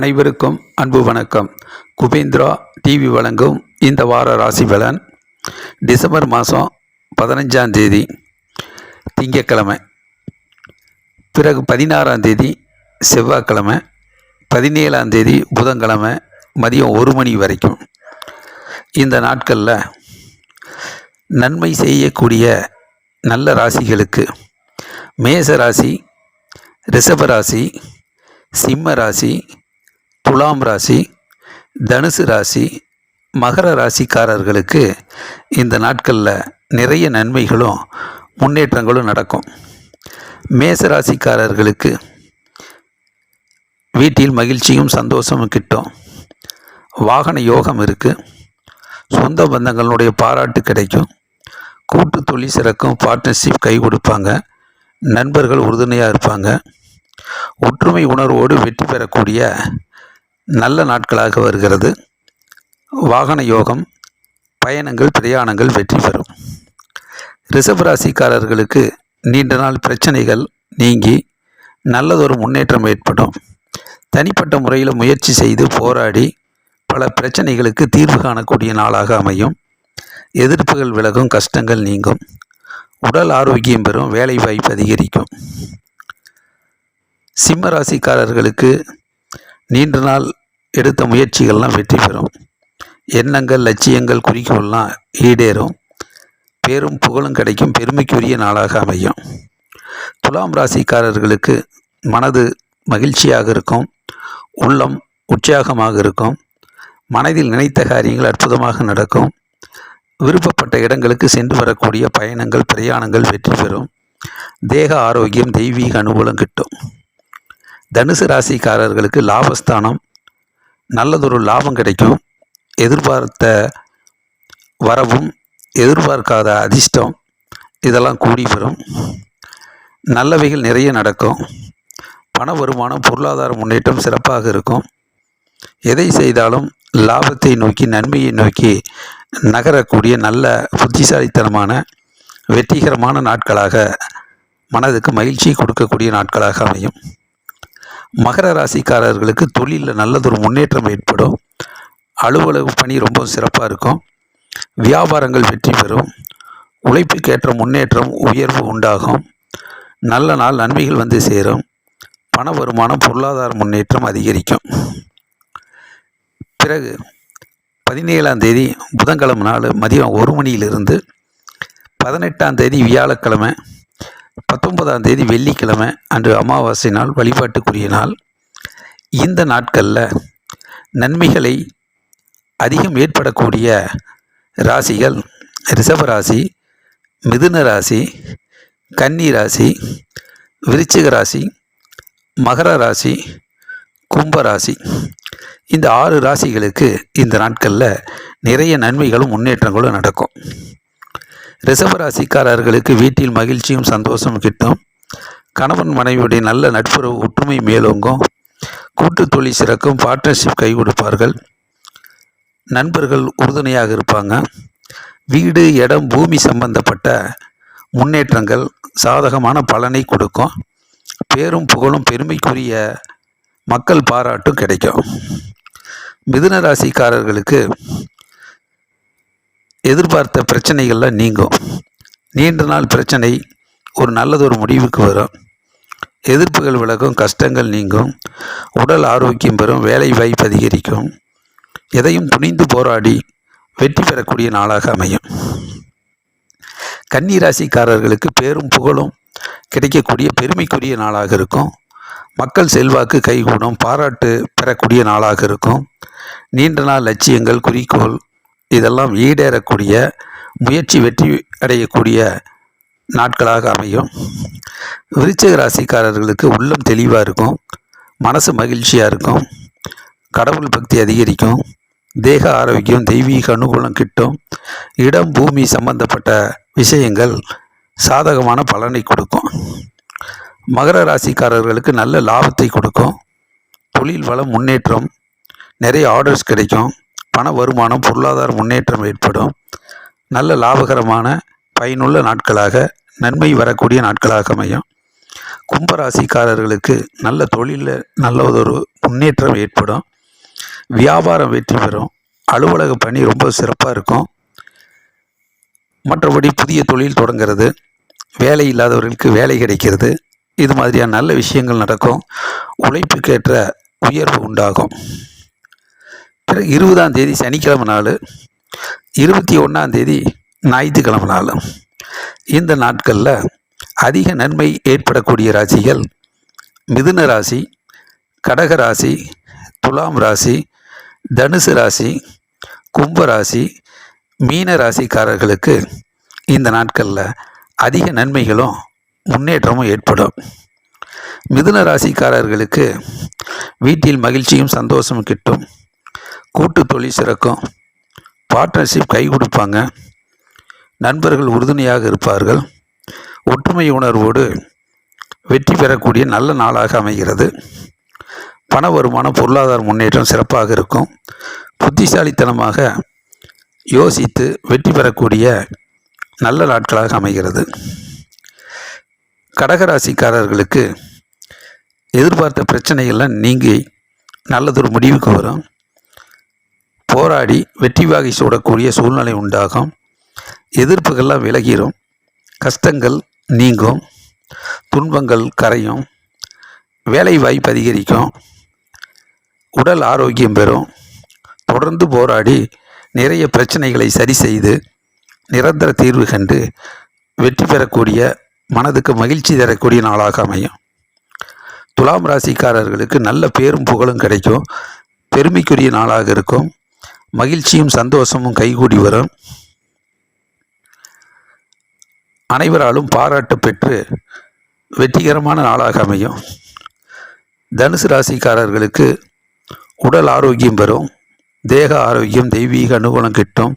அனைவருக்கும் அன்பு வணக்கம். குபேந்திரா டிவி வழங்கும் இந்த வார ராசி பலன் டிசம்பர் மாதம் பதினஞ்சாம் தேதி திங்கக்கிழமை பிறகு பதினாறாம் தேதி செவ்வாய்க்கிழமை. பதினேழாம் தேதி புதன்கிழமை மதியம் ஒரு மணி வரைக்கும். இந்த நாட்களில் நன்மை செய்யக்கூடிய நல்ல ராசிகளுக்கு மேச ராசி ரிஷப ராசி சிம்ம ராசி துலாம் ராசி தனுசு ராசி மகர ராசிக்காரர்களுக்கு இந்த நாட்களில் நிறைய நன்மைகளும் முன்னேற்றங்களும் நடக்கும். மேச ராசிக்காரர்களுக்கு வீட்டில் மகிழ்ச்சியும் சந்தோஷமும் கிட்டும். வாகன யோகம் இருக்குது சொந்த பந்தங்களுடைய பாராட்டு கிடைக்கும். கூட்டு தொழில் சிறக்கும் பார்ட்னர்ஷிப் கை கொடுப்பாங்க. நண்பர்கள் உறுதுணையாக இருப்பாங்க. ஒற்றுமை உணர்வோடு வெற்றி பெறக்கூடிய நல்ல நாட்களாக வருகிறது. வாகன யோகம் பயணங்கள் பிரயாணங்கள் வெற்றி பெறும். ரிஷபராசிக்காரர்களுக்கு நீண்ட நாள் பிரச்சனைகள் நீங்கி நல்லதொரு முன்னேற்றம் ஏற்படும். தனிப்பட்ட முறையில் முயற்சி செய்து போராடி பல பிரச்சனைகளுக்கு தீர்வு காணக்கூடிய நாளாக அமையும். எதிர்ப்புகள் விலகும் கஷ்டங்கள் நீங்கும். உடல் ஆரோக்கியம் பெறும் வேலை வாய்ப்பு அதிகரிக்கும். சிம்ம ராசிக்காரர்களுக்கு நீண்ட நாள் எடுத்த முயற்சிகள்லாம் வெற்றி பெறும். எண்ணங்கள் லட்சியங்கள் குறிக்கோள்லாம் ஈடேறும். பேரும் புகழும் கிடைக்கும். பெருமைக்குரிய நாளாக அமையும். துலாம் ராசிக்காரர்களுக்கு மனது மகிழ்ச்சியாக இருக்கும். உள்ளம் உற்சாகமாக இருக்கும். மனதில் நினைத்த காரியங்கள் அற்புதமாக நடக்கும். விருப்பப்பட்ட இடங்களுக்கு சென்று வரக்கூடிய பயணங்கள் பிரயாணங்கள் வெற்றி பெறும். தேக ஆரோக்கியம் தெய்வீக அனுகூலம் கிட்டும். தனுசு ராசிக்காரர்களுக்கு லாபஸ்தானம் நல்லதொரு லாபம் கிடைக்கும். எதிர்பார்த்த வரவும் எதிர்பார்க்காத அதிர்ஷ்டம் இதெல்லாம் கூடி வரும். நல்லவைகள் நிறைய நடக்கும். பண வருமானம் பொருளாதார முன்னேற்றம் சிறப்பாக இருக்கும். எதை செய்தாலும் லாபத்தை நோக்கி நன்மையை நோக்கி நகரக்கூடிய நல்ல புத்திசாலித்தனமான வெற்றிகரமான நாட்களாக மனதுக்கு மகிழ்ச்சி கொடுக்கக்கூடிய நாட்களாக அமையும். மகர ராசிக்காரர்களுக்கு தொழிலில் நல்லதொரு முன்னேற்றம் ஏற்படும். அலுவலக பணி ரொம்ப சிறப்பாக இருக்கும். வியாபாரங்கள் வெற்றி பெறும். உழைப்புக்கேற்ற முன்னேற்றம் உயர்வு உண்டாகும். நல்ல நாள் நன்மைகள் வந்து சேரும். பண வருமானம் பொருளாதார முன்னேற்றம் அதிகரிக்கும். பிறகு பதினேழாம் தேதி புதன்கிழமை நாள் மதியம் ஒரு மணியிலிருந்து பதினெட்டாம் தேதி வியாழக்கிழமை பத்தொன்பதாம் தேதி வெள்ளிக்கிழமை அன்று அமாவாசை நாள் வழிபாட்டுக்குரிய நாள். இந்த நாட்களில் நன்மைகளை அதிகம் ஏற்படக்கூடிய ராசிகள் ரிஷபராசி மிதுன ராசி கன்னி ராசி விருச்சிக ராசி மகர ராசி கும்பராசி இந்த ஆறு ராசிகளுக்கு இந்த நாட்களில் நிறைய நன்மைகளும் முன்னேற்றங்களும் நடக்கும். ரிஷபராசிக்காரர்களுக்கு வீட்டில் மகிழ்ச்சியும் சந்தோஷம் கிட்டும். கணவன் மனைவியுடைய நல்ல நட்புறவு ஒற்றுமை மேலோங்கும். கூட்டு தொழில் சிறக்கும் பார்ட்னர்ஷிப் கை கொடுப்பார்கள். நண்பர்கள் உறுதுணையாக இருப்பாங்க. வீடு இடம் பூமி சம்பந்தப்பட்ட முன்னேற்றங்கள் சாதகமான பலனை கொடுக்கும். பேரும் புகழும் பெருமைக்குரிய மக்கள் பாராட்டும் கிடைக்கும். மிதுன ராசிக்காரர்களுக்கு எதிர்பார்த்த பிரச்சனைகள்லாம் நீங்கும். நீண்ட நாள் பிரச்சனை ஒரு நல்லதொரு முடிவுக்கு வரும். எதிர்ப்புகள் விலகும் கஷ்டங்கள் நீங்கும். உடல் ஆரோக்கியம் பெறும் வேலை வாய்ப்பு அதிகரிக்கும். எதையும் துணிந்து போராடி வெற்றி பெறக்கூடிய நாளாக அமையும். கன்னி ராசிக்காரர்களுக்கு பேரும் புகழும் கிடைக்கக்கூடிய பெருமைக்குரிய நாளாக இருக்கும். மக்கள் செல்வாக்கு கைகூடும் பாராட்டு பெறக்கூடிய நாளாக இருக்கும். நீண்ட நாள் லட்சியங்கள் குறிக்கோள் இதெல்லாம் ஈடேறக்கூடிய முயற்சி வெற்றி அடையக்கூடிய நாட்களாக அமையும். விருச்சிக ராசிக்காரர்களுக்கு உள்ளம் தெளிவாக இருக்கும். மனசு மகிழ்ச்சியாக இருக்கும். கடவுள் பக்தி அதிகரிக்கும். தேக ஆரோக்கியம் தெய்வீக அனுகூலம் கிட்டும். இடம் பூமி சம்பந்தப்பட்ட விஷயங்கள் சாதகமான பலனை கொடுக்கும். மகர ராசிக்காரர்களுக்கு நல்ல லாபத்தை கொடுக்கும். தொழில் வளம் முன்னேற்றம் நிறைய ஆர்டர்ஸ் கிடைக்கும். பண வருமானம் பொருளாதார முன்னேற்றம் ஏற்படும். நல்ல லாபகரமான பயனுள்ள நாட்களாக நன்மை வரக்கூடிய நாட்களாக அமையும். கும்பராசிக்காரர்களுக்கு நல்ல தொழிலில் நல்ல ஒரு முன்னேற்றம் ஏற்படும். வியாபாரம் வெற்றி பெறும். அலுவலக பணி ரொம்ப சிறப்பாக இருக்கும். மற்றபடி புதிய தொழில் தொடங்கிறது. வேலை இல்லாதவர்களுக்கு வேலை கிடைக்கிறது. இது மாதிரியான நல்ல விஷயங்கள் நடக்கும். உழைப்புக்கேற்ற உயர்வு உண்டாகும். பிறகு இருபதாம் தேதி சனிக்கிழமை நாள் இருபத்தி ஒன்றாம் தேதி ஞாயிற்றுக்கிழமை நாள். இந்த நாட்களில் அதிக நன்மை ஏற்படக்கூடிய ராசிகள் மிதுன ராசி கடக ராசி துலாம் ராசி தனுசு ராசி கும்ப ராசி மீன ராசிக்காரர்களுக்கு இந்த நாட்களில் அதிக நன்மைகளும் முன்னேற்றமும் ஏற்படும். மிதுன ராசிக்காரர்களுக்கு வீட்டில் மகிழ்ச்சியும் சந்தோஷமும் கிட்டும். கூட்டு தொழில் சிறக்கும். பார்ட்னர்ஷிப் கை கொடுப்பாங்க. நண்பர்கள் உறுதுணையாக இருப்பார்கள். ஒற்றுமை உணர்வோடு வெற்றி பெறக்கூடிய நல்ல நாளாக அமைகிறது. பண வருமானம் பொருளாதார முன்னேற்றம் சிறப்பாக இருக்கும். புத்திசாலித்தனமாக யோசித்து வெற்றி பெறக்கூடிய நல்ல நாட்களாக அமைகிறது. கடகராசிக்காரர்களுக்கு எதிர்பார்த்த பிரச்சனைகள்லாம் நீங்கி நல்லதொரு முடிவுக்கு வரும். போராடி வெற்றி வாகை சூடக்கூடிய சூழ்நிலை உண்டாகும். எதிர்ப்புகள்லாம் விலகிடும் கஷ்டங்கள் நீங்கும். துன்பங்கள் கரையும். வேலை வாய்ப்பு அதிகரிக்கும். உடல் ஆரோக்கியம் பெறும். தொடர்ந்து போராடி நிறைய பிரச்சனைகளை சரி செய்து நிரந்தர தீர்வு கண்டு வெற்றி பெறக்கூடிய மனதுக்கு மகிழ்ச்சி தரக்கூடிய நாளாக அமையும். துலாம் ராசிக்காரர்களுக்கு நல்ல பேரும் புகழும் கிடைக்கும். பெருமைக்குரிய நாளாக இருக்கும். மகிழ்ச்சியும் சந்தோஷமும் கைகூடி வரும். அனைவராலும் பாராட்டு பெற்று வெற்றிகரமான நாளாக அமையும். தனுசு ராசிக்காரர்களுக்கு உடல் ஆரோக்கியம் பெறும். தேக ஆரோக்கியம் தெய்வீக அனுகூலம் கிட்டும்.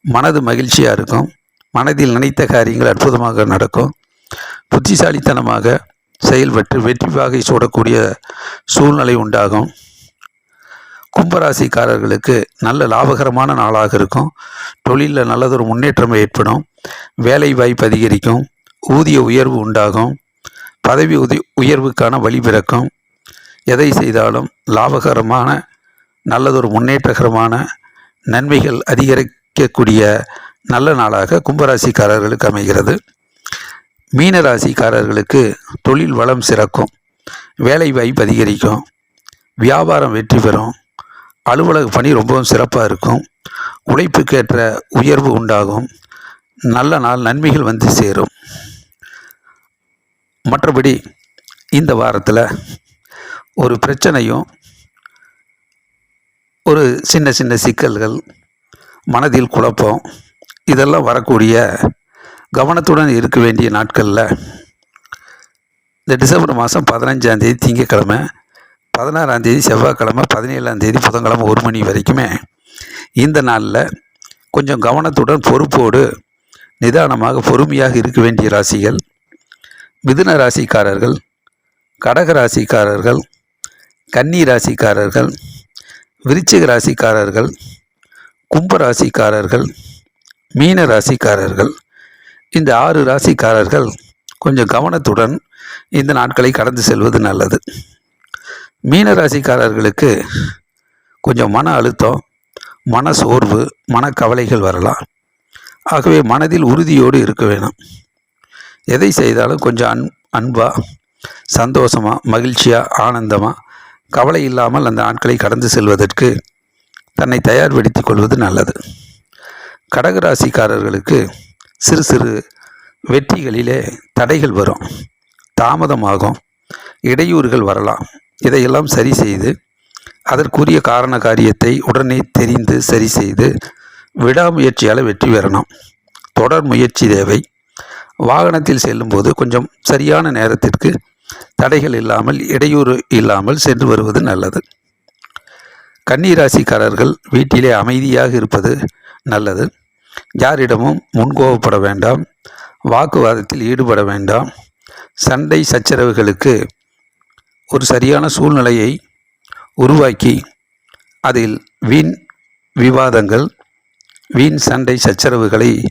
மனது மகிழ்ச்சியாக இருக்கும். மனதில் நினைத்த காரியங்கள் அற்புதமாக நடக்கும். புத்திசாலித்தனமாக செயல்பட்டு வெற்றி வாகை சூடக்கூடிய சூழ்நிலை உண்டாகும். கும்பராசிக்காரர்களுக்கு நல்ல லாபகரமான நாளாக இருக்கும். தொழிலில் நல்லதொரு முன்னேற்றம் ஏற்படும். வேலை வாய்ப்பு அதிகரிக்கும். ஊதிய உயர்வு உண்டாகும். பதவி உதி உயர்வுக்கான வழி பிறக்கும். எதை செய்தாலும் லாபகரமான நல்லதொரு முன்னேற்றகரமான நன்மைகள் அதிகரிக்கக்கூடிய நல்ல நாளாக கும்பராசிக்காரர்களுக்கு அமைகிறது. மீனராசிக்காரர்களுக்கு தொழில் வளம் சிறக்கும். வேலை வாய்ப்பு அதிகரிக்கும். வியாபாரம் வெற்றி பெறும். அலுவலக பணி ரொம்பவும் சிறப்பாக இருக்கும். உழைப்புக்கேற்ற உயர்வு உண்டாகும். நல்ல நாள் நன்மைகள் வந்து சேரும். மற்றபடி இந்த வாரத்தில் ஒரு பிரச்சனையும் ஒரு சின்ன சின்ன சிக்கல்கள் மனதில் குழப்பம் இதெல்லாம் வரக்கூடிய கவனத்துடன் இருக்க வேண்டிய நாட்களில் இந்த டிசம்பர் மாதம் பதினஞ்சாந்தேதி திங்கக்கிழமை பதினாறாந்தேதி செவ்வாய்க்கிழமை பதினேழாந்தேதி புதன்கிழமை ஒரு மணி வரைக்குமே இந்த நாளில் கொஞ்சம் கவனத்துடன் பொறுப்போடு நிதானமாக பொறுமையாக இருக்க வேண்டிய ராசிகள் மிதுன ராசிக்காரர்கள் கடக ராசிக்காரர்கள் கன்னி ராசிக்காரர்கள் விருச்சிக ராசிக்காரர்கள் கும்ப ராசிக்காரர்கள் மீன ராசிக்காரர்கள் இந்த ஆறு ராசிக்காரர்கள் கொஞ்சம் கவனத்துடன் இந்த நாட்களை கடந்து செல்வது நல்லது. மீன ராசிக்காரர்களுக்கு கொஞ்சம் மன அழுத்தம் மன சோர்வு மனக்கவலைகள் வரலாம். ஆகவே மனதில் உறுதியோடு இருக்க வேணும். எதை செய்தாலும் கொஞ்சம் அன் அன்பாக சந்தோஷமாக மகிழ்ச்சியாக ஆனந்தமாக கவலை இல்லாமல் அந்த ஆட்களை கடந்து செல்வதற்கு தன்னை தயார்படுத்திக் கொள்வது நல்லது. கடகராசிக்காரர்களுக்கு சிறு சிறு வெற்றிகளிலே தடைகள் வரும். தாமதமாகும். இடையூறுகள் வரலாம். இதையெல்லாம் சரி செய்து அதற்குரிய காரண காரியத்தை உடனே தெரிந்து சரி செய்து விடாமுயற்சியால் வெற்றி பெறணும். தொடர் முயற்சி தேவை. வாகனத்தில் செல்லும்போது கொஞ்சம் சரியான நேரத்திற்கு தடைகள் இல்லாமல் இடையூறு இல்லாமல் சென்று வருவது நல்லது. கன்னிராசிக்காரர்கள் வீட்டிலே அமைதியாக இருப்பது நல்லது. யாரிடமும் முன்கோவப்பட வேண்டாம். வாக்குவாதத்தில் ஈடுபட வேண்டாம். சண்டை சச்சரவுகளுக்கு ஒரு சரியான சூழ்நிலையை உருவாக்கி அதில் வீண் விவாதங்கள் வீண் சண்டை சச்சரவுகளை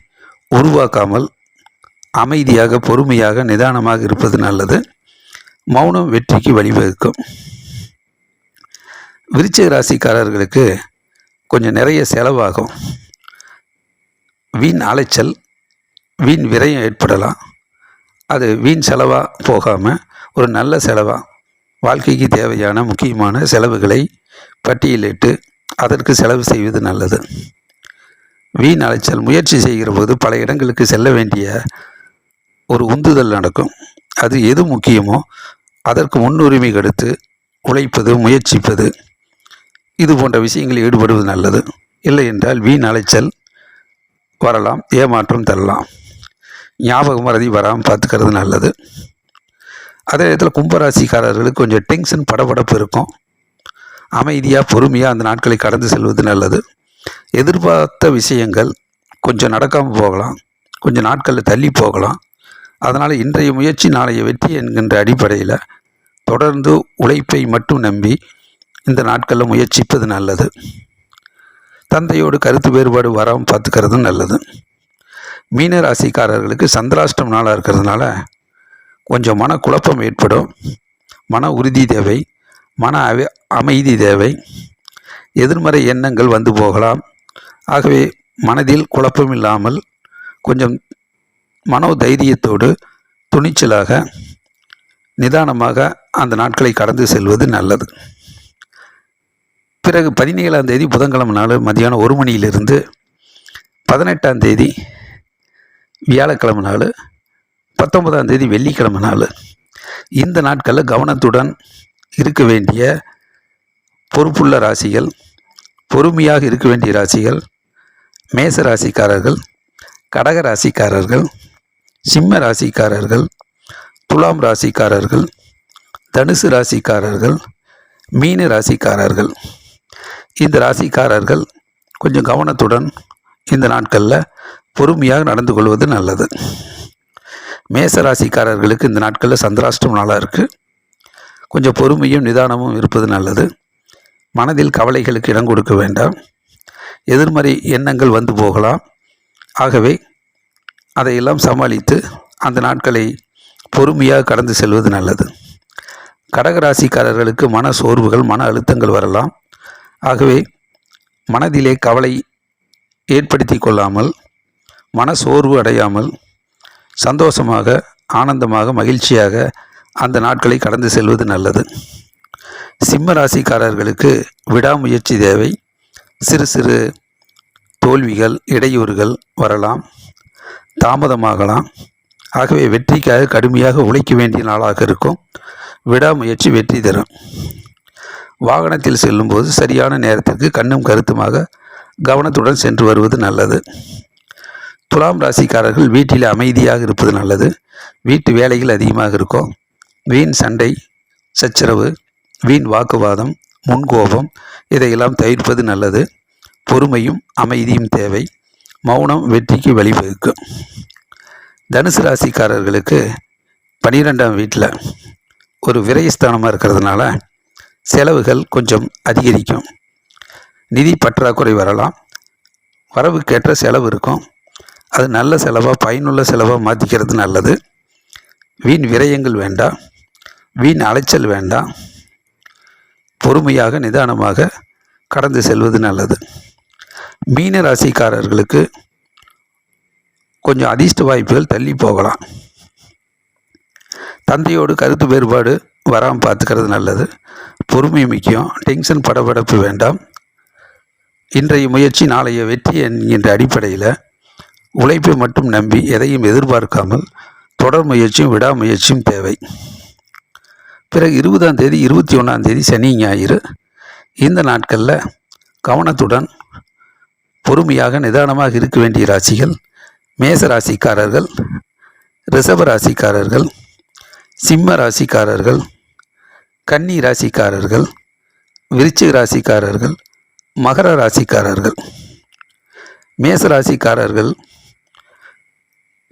உருவாக்காமல் அமைதியாக பொறுமையாக நிதானமாக இருப்பது நல்லது. மௌனம் வெற்றிக்கு வழிவகுக்கும். விருச்சிக ராசிக்காரர்களுக்கு கொஞ்சம் நிறைய செலவாகும். வீண் அலைச்சல் வீண் விரயம் ஏற்படலாம். அது வீண் செலவாக போகாமல் ஒரு நல்ல செலவாக வாழ்க்கைக்கு தேவையான முக்கியமான செலவுகளை பட்டியலிட்டு அதற்கு செலவு செய்வது நல்லது. வீண் அலைச்சல் முயற்சி செய்கிற போது பல இடங்களுக்கு செல்ல வேண்டிய ஒரு உந்துதல் நடக்கும். அது எது முக்கியமோ அதற்கு முன்னுரிமை கொடுத்து உழைப்பது முயற்சிப்பது. இது போன்ற விஷயங்களில் ஈடுபடுவது நல்லது. இல்லை என்றால் வீண் அலைச்சல் வரலாம் ஏமாற்றம் தரலாம். ஞாபகம் மறதி வராமல் பார்த்துக்கிறது நல்லது. அதே நேரத்தில் கும்பராசிக்காரர்களுக்கு கொஞ்சம் டென்ஷன் படபடப்பு இருக்கும். அமைதியாக பொறுமையாக அந்த நாட்களை கடந்து செல்வது நல்லது. எதிர்பார்த்த விஷயங்கள் கொஞ்சம் நடக்காமல் போகலாம். கொஞ்சம் நாட்களில் தள்ளி போகலாம். அதனால் இன்றைய முயற்சி நாளைய வெற்றி என்கின்ற அடிப்படையில் தொடர்ந்து உழைப்பை மட்டும் நம்பி இந்த நாட்களில் முயற்சிப்பது நல்லது. தந்தையோடு கருத்து வேறுபாடு வராமல் பார்த்துக்கிறது நல்லது. மீன ராசிக்காரர்களுக்கு சந்திராஷ்டம் நாளாக இருக்கிறதுனால கொஞ்சம் மனக்குழப்பம் ஏற்படும். மன உறுதி தேவை. மன அவை அமைதி தேவை. எதிர்மறை எண்ணங்கள் வந்து போகலாம். ஆகவே மனதில் குழப்பம் இல்லாமல் கொஞ்சம் மனோ தைரியத்தோடு துணிச்சலாக நிதானமாக அந்த நாட்களை கடந்து செல்வது நல்லது. பிறகு பதினேழாம் தேதி புதன்கிழமை நாள் மதியானம் ஒரு மணியிலிருந்து பதினெட்டாம் தேதி வியாழக்கிழமை நாள் பத்தொன்பதாம் தேதி வெள்ளிக்கிழமை நாள். இந்த நாட்களில் கவனத்துடன் இருக்க வேண்டிய பொறுப்புள்ள ராசிகள் பொறுமையாக இருக்க வேண்டிய ராசிகள் மேச ராசிக்காரர்கள் கடக ராசிக்காரர்கள் சிம்ம ராசிக்காரர்கள் துலாம் ராசிக்காரர்கள் தனுசு ராசிக்காரர்கள் மீன ராசிக்காரர்கள். இந்த ராசிக்காரர்கள் கொஞ்சம் கவனத்துடன் இந்த நாட்களில் பொறுமையாக நடந்து கொள்வது நல்லது. மேச ராசிக்காரர்களுக்கு இந்த நாட்களில் சந்திராஷ்டம் நாளாக இருக்குது கொஞ்சம் பொறுமையும் நிதானமும் இருப்பது நல்லது. மனதில் கவலைகளுக்கு இடம் கொடுக்க வேண்டாம். எதிர்மறை எண்ணங்கள் வந்து போகலாம். ஆகவே அதையெல்லாம் சமாளித்து அந்த நாட்களை பொறுமையாக கடந்து செல்வது நல்லது. கடகராசிக்காரர்களுக்கு மன சோர்வுகள் மன அழுத்தங்கள் வரலாம். ஆகவே மனதிலே கவலை ஏற்படுத்தி கொள்ளாமல் மன சோர்வு அடையாமல் சந்தோஷமாக ஆனந்தமாக மகிழ்ச்சியாக அந்த நாட்களை கடந்து செல்வது நல்லது. சிம்ம ராசிக்காரர்களுக்கு விடாமுயற்சி தேவை. சிறு சிறு தோல்விகள் இடையூறுகள் வரலாம். தாமதமாகலாம். ஆகவே வெற்றிக்காக கடுமையாக உழைக்க வேண்டிய நாளாக இருக்கும். விடாமுயற்சி வெற்றி தரும். வாகனத்தில் செல்லும்போது சரியான நேரத்திற்கு கண்ணும் கருத்துமாக கவனத்துடன் சென்று வருவது நல்லது. துலாம் ராசிக்காரர்கள் வீட்டில் அமைதியாக இருப்பது நல்லது. வீட்டு வேலைகள் அதிகமாக இருக்கும். வீண் சண்டை சச்சரவு வீண் வாக்குவாதம் முன்கோபம் இதையெல்லாம் தவிர்ப்பது நல்லது. பொறுமையும் அமைதியும் தேவை. மௌனம் வெற்றிக்கு வழிவகுக்கும். தனுசு ராசிக்காரர்களுக்கு பனிரெண்டாம் வீட்டில் ஒரு விரயஸ்தானமாக இருக்கிறதுனால செலவுகள் கொஞ்சம் அதிகரிக்கும். நிதி பற்றாக்குறை வரலாம். வரவுக்கேற்ற செலவு இருக்கும். அது நல்ல செலவாக பயனுள்ள செலவாக மாற்றிக்கிறது நல்லது. வீண் விரயங்கள் வேண்டாம் வீண் அலைச்சல் வேண்டாம் பொறுமையாக நிதானமாக கடந்து செல்வது நல்லது. மீன ராசிக்காரர்களுக்கு கொஞ்சம் அதிர்ஷ்ட வாய்ப்புகள் தள்ளி போகலாம். தந்தையோடு கருத்து வேறுபாடு வராமல் பார்த்துக்கிறது நல்லது. பொறுமை முக்கியம். டென்ஷன் படபடப்பு வேண்டாம். இன்றைய முயற்சி நாளைய வெற்றி என்கின்ற அடிப்படையில் உழைப்பை மட்டும் நம்பி எதையும் எதிர்பார்க்காமல் தொடர் முயற்சியும் விடாமுயற்சியும் தேவை. பிறகு இருபதாம் தேதி இருபத்தி ஒன்றாம் தேதி சனி ஞாயிறு. இந்த நாட்களில் கவனத்துடன் பொறுமையாக நிதானமாக இருக்க வேண்டிய ராசிகள் மேச ராசிக்காரர்கள் ரிஷப ராசிக்காரர்கள் சிம்ம ராசிக்காரர்கள் கன்னி ராசிக்காரர்கள் விருச்சிக ராசிக்காரர்கள் மகர ராசிக்காரர்கள். மேச ராசிக்காரர்கள்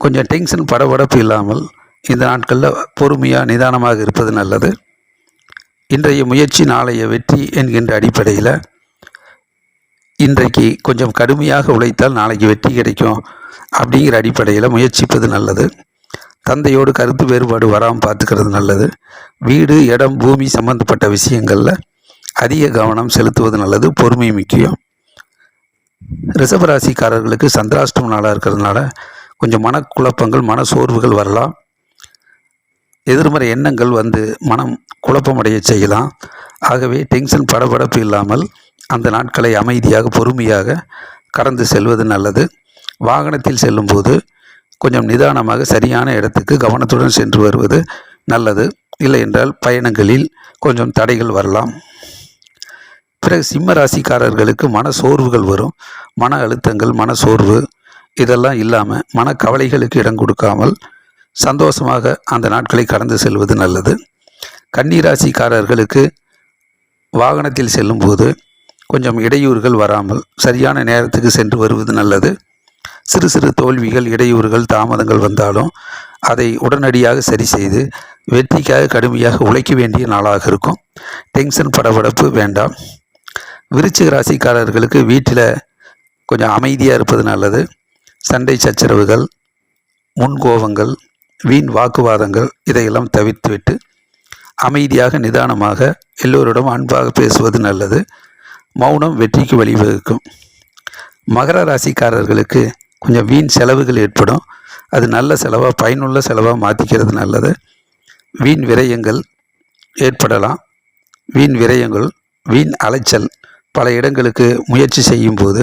கொஞ்சம் டென்ஷன் படபடப்பு இல்லாமல் இந்த நாட்களில் பொறுமையாக நிதானமாக இருப்பது நல்லது. இன்றைய முயற்சி நாளைய வெற்றி என்கின்ற அடிப்படையில் இன்றைக்கு கொஞ்சம் கடுமையாக உழைத்தால் நாளைக்கு வெற்றி கிடைக்கும் அப்படிங்கிற அடிப்படையில் முயற்சிப்பது நல்லது. தந்தையோடு கருத்து வேறுபாடு வராமல் பார்த்துக்கிறது நல்லது. வீடு இடம் பூமி சம்பந்தப்பட்ட விஷயங்களில் அதிக கவனம் செலுத்துவது நல்லது பொறுமை முக்கியம். ரிஷபராசிக்காரர்களுக்கு சந்திராஷ்டம நாளாக இருக்கிறதுனால கொஞ்சம் மனக்குழப்பங்கள் மன சோர்வுகள் வரலாம். எதிர்மறை எண்ணங்கள் வந்து மனம் குழப்பமடைய செய்யலாம். ஆகவே டென்ஷன் படபடப்பு இல்லாமல் அந்த நாட்களை அமைதியாக பொறுமையாக கடந்து செல்வது நல்லது. வாகனத்தில் செல்லும்போது கொஞ்சம் நிதானமாக சரியான இடத்துக்கு கவனத்துடன் சென்று வருவது நல்லது. இல்லை என்றால் பயணங்களில் கொஞ்சம் தடைகள் வரலாம். பிறகு சிம்ம ராசிக்காரர்களுக்கு மன சோர்வுகள் வரும். மன அழுத்தங்கள் மன சோர்வு இதெல்லாம் இல்லாமல் மனக்கவலைகளுக்கு இடம் கொடுக்காமல் சந்தோஷமாக அந்த நாட்களை கடந்து செல்வது நல்லது. கன்னிராசிக்காரர்களுக்கு வாகனத்தில் செல்லும்போது கொஞ்சம் இடையூறுகள் வராமல் சரியான நேரத்துக்கு சென்று வருவது நல்லது. சிறு சிறு தோல்விகள் இடையூறுகள் தாமதங்கள் வந்தாலும் அதை உடனடியாக சரி செய்து வெற்றிக்காக கடுமையாக உழைக்க வேண்டிய நாளாக இருக்கும். டென்ஷன் படபடப்பு வேண்டாம். விருச்சிக ராசிக்காரர்களுக்கு வீட்டில் கொஞ்சம் அமைதியாக இருப்பது நல்லது. சண்டை சச்சரவுகள் முன்கோபங்கள் வீண் வாக்குவாதங்கள் இதையெல்லாம் தவிர்த்துவிட்டு அமைதியாக நிதானமாக எல்லோரிடம் அன்பாக பேசுவது நல்லது. மௌனம் வெற்றிக்கு வழிவகுக்கும். மகர ராசிக்காரர்களுக்கு கொஞ்சம் வீண் செலவுகள் ஏற்படும். அது நல்ல செலவாக பயனுள்ள செலவாக மாற்றிக்கிறது நல்லது. வீண் விரயங்கள் ஏற்படலாம். வீண் விரயங்கள் வீண் அலைச்சல் பல இடங்களுக்கு முயற்சி செய்யும்போது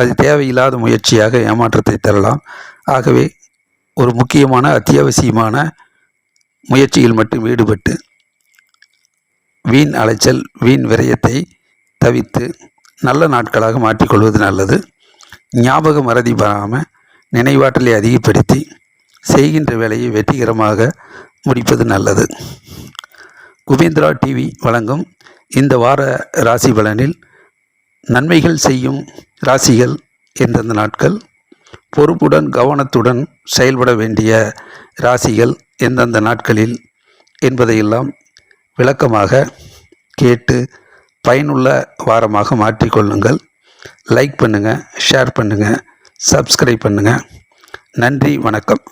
அது தேவையில்லாத முயற்சியாக ஏமாற்றத்தை தரலாம். ஆகவே ஒரு முக்கியமான அத்தியாவசியமான முயற்சியில் மட்டும் ஈடுபட்டு வீண் அலைச்சல் வீண் விரயத்தை தவிர்த்து நல்ல நாட்களாக மாற்றிக்கொள்வது நல்லது. ஞாபக மறதி பெறாமல் நினைவாற்றலை அதிகப்படுத்தி செய்கின்ற வேலையை வெற்றிகரமாக முடிப்பது நல்லது. குபேந்திரா டிவி வழங்கும் இந்த வார ராசி பலனில் நன்மைகள் செய்யும் ராசிகள் எந்தெந்த நாட்கள் பொறுப்புடன் கவனத்துடன் செயல்பட வேண்டிய ராசிகள் எந்தெந்த நாட்களில் என்பதையெல்லாம் விளக்கமாக கேட்டு பயனுள்ள வாரமாக மாற்றிக்கொள்ளுங்கள். லைக் பண்ணுங்கள் ஷேர் பண்ணுங்கள் சப்ஸ்கிரைப் பண்ணுங்கள் நன்றி வணக்கம்.